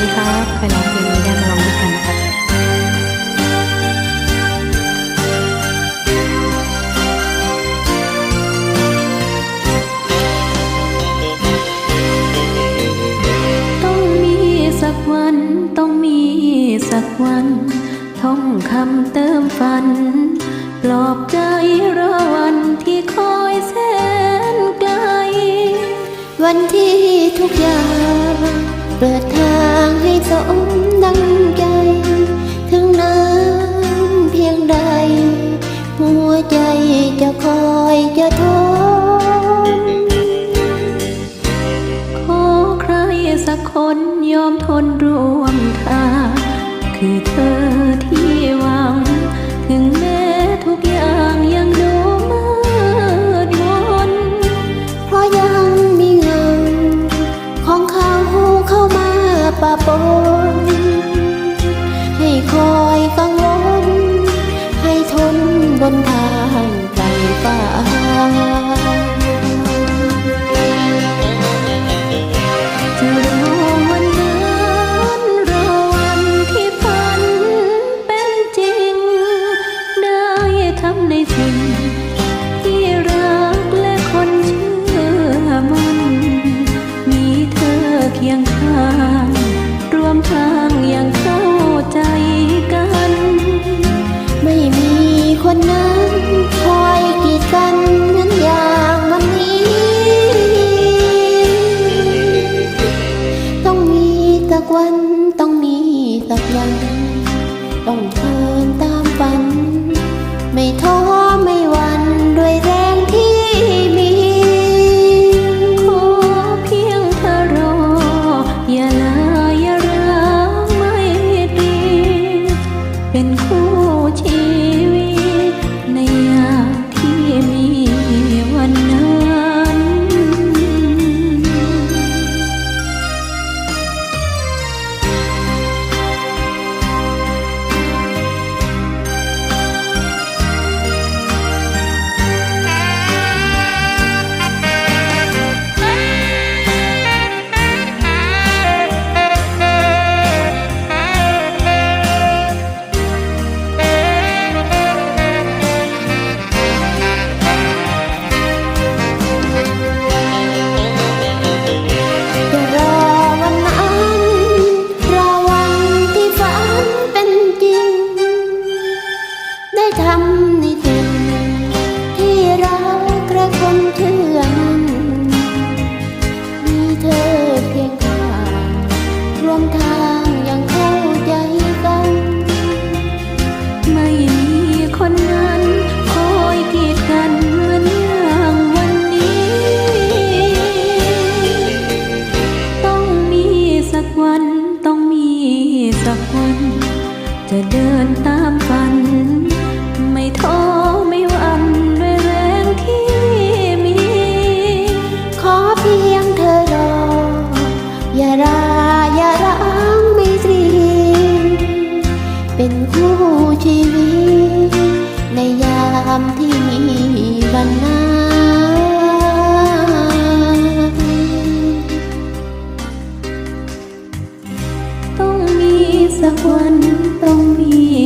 ดีครับใครลองเพลงนี้ได้มาลองด้วยกันนะคะต้องมีสักวันต้องมีสักวัน ท่องคำเติมฝัน ปลอบใจรอวันที่คอยแสนไกล วันที่ทุกอย่างเปิดทาง สมดังใจ ถึงน้ำเพียงใด หัวใจจะคอยจะทนขอใครสักคนยอมทนร่วมทางคือเธอที่หวังถึงแม้ ป ร ทำในสิ่งที่รักและคนเชื่อมันมีเธอเพียงข้างรวมทางอย่างเข้าใจกัน ไม่มีคนนั้นคอยกีดกันเหมือนอย่างวันนี้ ต้องมีสักวันต้องมีสักวัน จะเดินตามฝัน ท้อไม่ว่นด้วยแรงที่มี ขอเพียงเธอรอ อย่าราอย่าร้างไมตรี เป็นคู่ชีวิต ในยามที่มีวันนั้นสักวันต้องมี